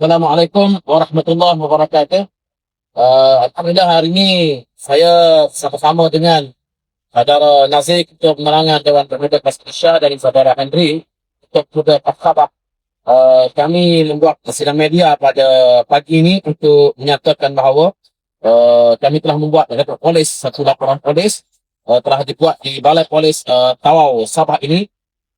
Assalamualaikum warahmatullahi wabarakatuh. Uh, Alhamdulillah hari ini saya sama-sama dengan saudara Nazir Ketua Penerangan Dewan Pemuda Isya dan saudara Henry Ketua Pemuda Pasabah. Uh, kami membuat sidang media pada pagi ini untuk menyatakan bahawa uh, kami telah membuat rekod polis, satu laporan polis uh, telah dibuat di Balai Polis uh, Tawau Sabah ini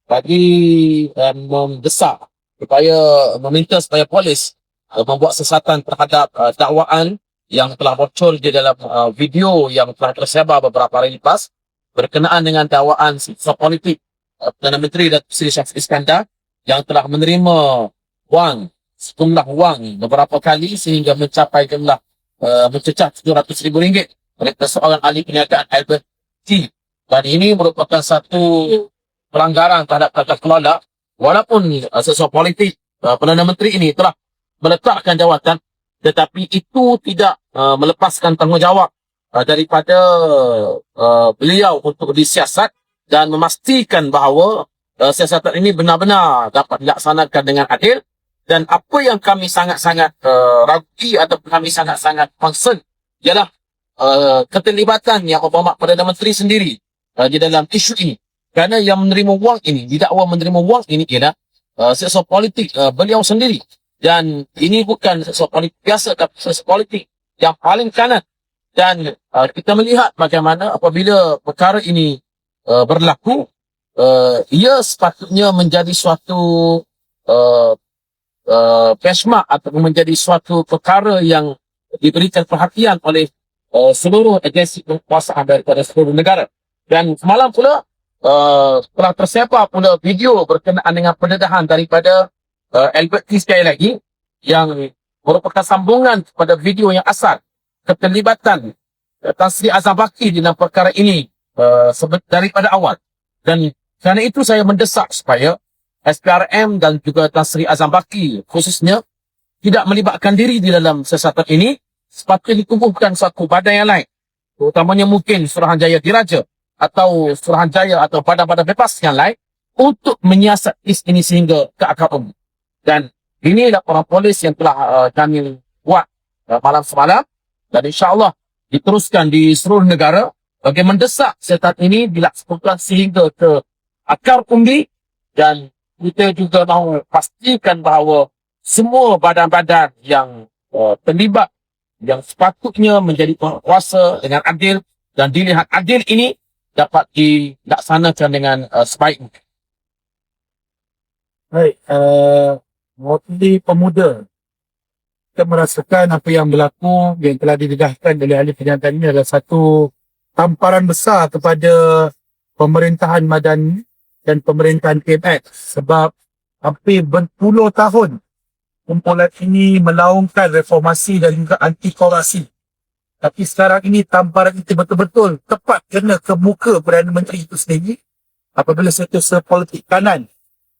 bagi uh, mendesak supaya meminta supaya polis uh, membuat sesatan terhadap uh, dakwaan yang telah muncul di dalam uh, video yang telah tersebar beberapa hari lepas berkenaan dengan dakwaan politik uh, Perdana Menteri Datuk Seri Syafie Iskandar yang telah menerima wang sejumlah wang beberapa kali sehingga mencapai jumlah uh, mencecah RM700,000 oleh seorang ahli perniagaan Albert T. Dan ini merupakan satu pelanggaran terhadap tata kelola walaupun uh, sesuatu politik uh, Perdana Menteri ini telah meletakkan jawatan tetapi itu tidak uh, melepaskan tanggungjawab uh, daripada uh, beliau untuk disiasat dan memastikan bahawa uh, siasatan ini benar-benar dapat dilaksanakan dengan adil dan apa yang kami sangat-sangat uh, ragu atau kami sangat-sangat concern ialah uh, keterlibatan yang Obama Perdana Menteri sendiri uh, di dalam isu ini kerana yang menerima wang ini didakwa menerima wang ini ialah uh, sesuatu politik uh, beliau sendiri. Dan ini bukan sesuatu politik biasa tapi sesuatu politik yang paling kanan. Dan uh, kita melihat bagaimana apabila perkara ini uh, berlaku uh, ia sepatutnya menjadi suatu uh, uh, benchmark ataupun menjadi suatu perkara yang diberikan perhatian oleh uh, seluruh agensi kekuasaan daripada seluruh negara. Dan semalam pula uh, telah tersebar pula video berkenaan dengan pendedahan daripada uh, Albert T. sekali lagi yang merupakan sambungan kepada video yang asal keterlibatan uh, Tan Sri Azam Baki dalam perkara ini uh, daripada awal. Dan kerana itu saya mendesak supaya SPRM dan juga Tan Sri Azam Baki khususnya tidak melibatkan diri di dalam siasatan ini sepatutnya ditubuhkan satu badan yang lain terutamanya mungkin Suruhanjaya Diraja atau Suruhanjaya atau badan-badan bebas yang lain untuk menyiasat kes ini sehingga ke akar umum. Dan ini laporan polis yang telah uh, kami buat uh, malam semalam dan insyaAllah diteruskan di seluruh negara bagi mendesak setat ini dilaksanakan sehingga ke akar umbi dan kita juga mahu pastikan bahawa semua badan-badan yang uh, terlibat yang sepatutnya menjadi penguasa dengan adil dan dilihat adil ini dapat dilaksanakan dengan uh, sebaik. Baik, uh, mewakili pemuda kita merasakan apa yang berlaku yang telah didedahkan oleh ahli kenyataan ini adalah satu tamparan besar kepada pemerintahan Madani dan pemerintahan PMX sebab hampir berpuluh tahun kumpulan ini melaungkan reformasi dan juga anti korupsi tapi sekarang ini tamparan itu betul-betul tepat kena ke muka Perdana Menteri itu sendiri apabila situasi politik kanan.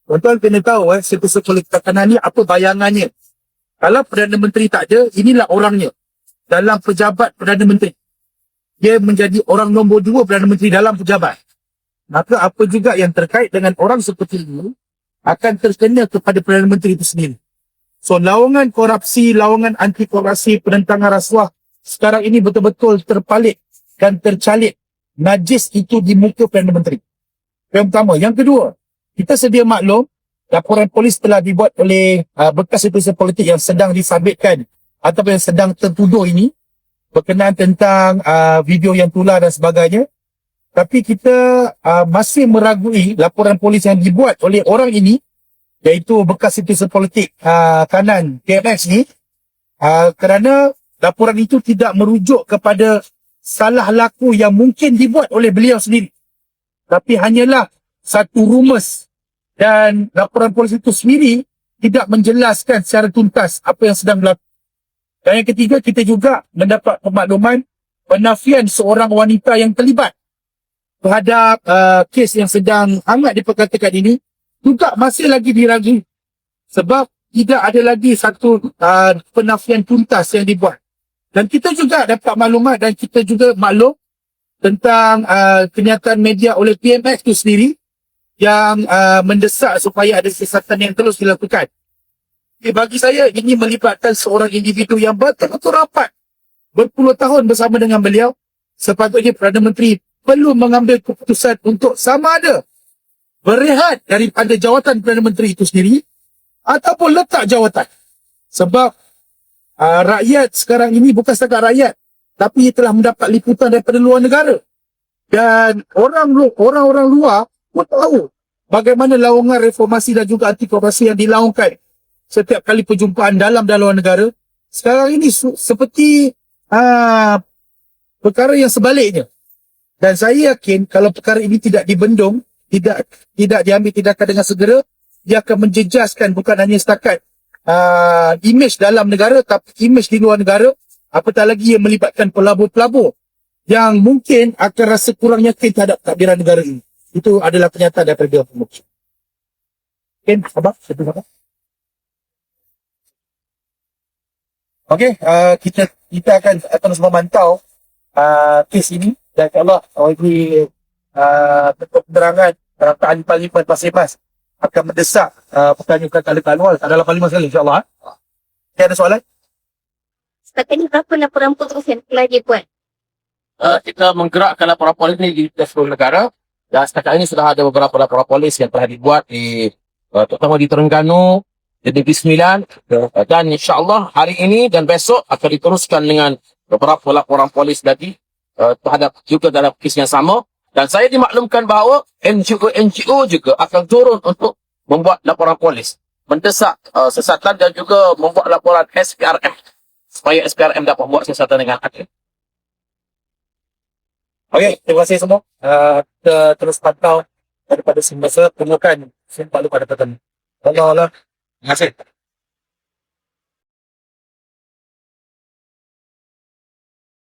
Tuan-tuan kena tahu eh, situasi politik kanan ni apa bayangannya. Kalau Perdana Menteri tak ada, inilah orangnya. Dalam pejabat Perdana Menteri. Dia menjadi orang nombor dua Perdana Menteri dalam pejabat. Maka apa juga yang terkait dengan orang seperti ini akan terkena kepada Perdana Menteri itu sendiri. So, lawangan korupsi, lawangan anti korupsi, penentangan rasuah, sekarang ini betul-betul terpalit dan tercalik najis itu di muka Perdana Menteri. Yang pertama. Yang kedua, kita sedia maklum laporan polis telah dibuat oleh uh, bekas situasi politik yang sedang disabitkan ataupun yang sedang tertuduh ini berkenaan tentang uh, video yang tular dan sebagainya. Tapi kita uh, masih meragui laporan polis yang dibuat oleh orang ini iaitu bekas situasi politik uh, kanan KMX ni uh, kerana laporan itu tidak merujuk kepada salah laku yang mungkin dibuat oleh beliau sendiri. Tapi hanyalah satu rumus dan laporan polis itu sendiri tidak menjelaskan secara tuntas apa yang sedang berlaku. Dan yang ketiga, kita juga mendapat pemakluman penafian seorang wanita yang terlibat terhadap uh, kes yang sedang hangat diperkatakan ini juga masih lagi diragu sebab tidak ada lagi satu uh, penafian tuntas yang dibuat. Dan kita juga dapat maklumat dan kita juga maklum tentang uh, kenyataan media oleh PMX itu sendiri yang uh, mendesak supaya ada siasatan yang terus dilakukan. Eh, bagi saya ini melibatkan seorang individu yang betul-betul rapat berpuluh tahun bersama dengan beliau. Sepatutnya Perdana Menteri perlu mengambil keputusan untuk sama ada berehat daripada jawatan Perdana Menteri itu sendiri ataupun letak jawatan. Sebab uh, rakyat sekarang ini bukan setakat rakyat tapi telah mendapat liputan daripada luar negara. Dan orang orang-orang luar pun tahu bagaimana lawangan reformasi dan juga anti korupsi yang dilaungkan setiap kali perjumpaan dalam dan luar negara. Sekarang ini seperti uh, perkara yang sebaliknya. Dan saya yakin kalau perkara ini tidak dibendung, tidak tidak diambil tindakan dengan segera, dia akan menjejaskan bukan hanya setakat uh, image dalam negara tapi image di luar negara apatah lagi yang melibatkan pelabur-pelabur yang mungkin akan rasa kurang yakin terhadap takdiran negara ini. Itu adalah pernyataan daripada Pemukul. Ken, Abang, satu apa? Okey, uh, kita kita akan terus memantau uh, kes ini dan insyaAllah bagi uh, bentuk penerangan ahli parlimen Pasir Mas akan mendesak uh, pertanyaan kali kanwal adalah parlimen sekali insyaAllah. Okay, ada soalan? Setakat ni berapa laporan putus yang telah dibuat? Uh, kita menggerakkan laporan polis ini di seluruh negara dan setakat ini sudah ada beberapa laporan polis yang telah dibuat di uh, terutama di Terengganu, di Negeri Sembilan uh, dan insyaAllah hari ini dan besok akan diteruskan dengan beberapa laporan polis lagi uh, terhadap juga dalam kes yang sama dan saya dimaklumkan bahawa NGO-NGO juga akan turun untuk membuat laporan polis mendesak uh, siasatan dan juga membuat laporan SPRM supaya SPRM dapat membuat siasatan dengan adil. Okey, terima kasih semua. Uh, kita terus pantau daripada semasa temukan simpang lupa dapatan. Allah Allah. Terima kasih.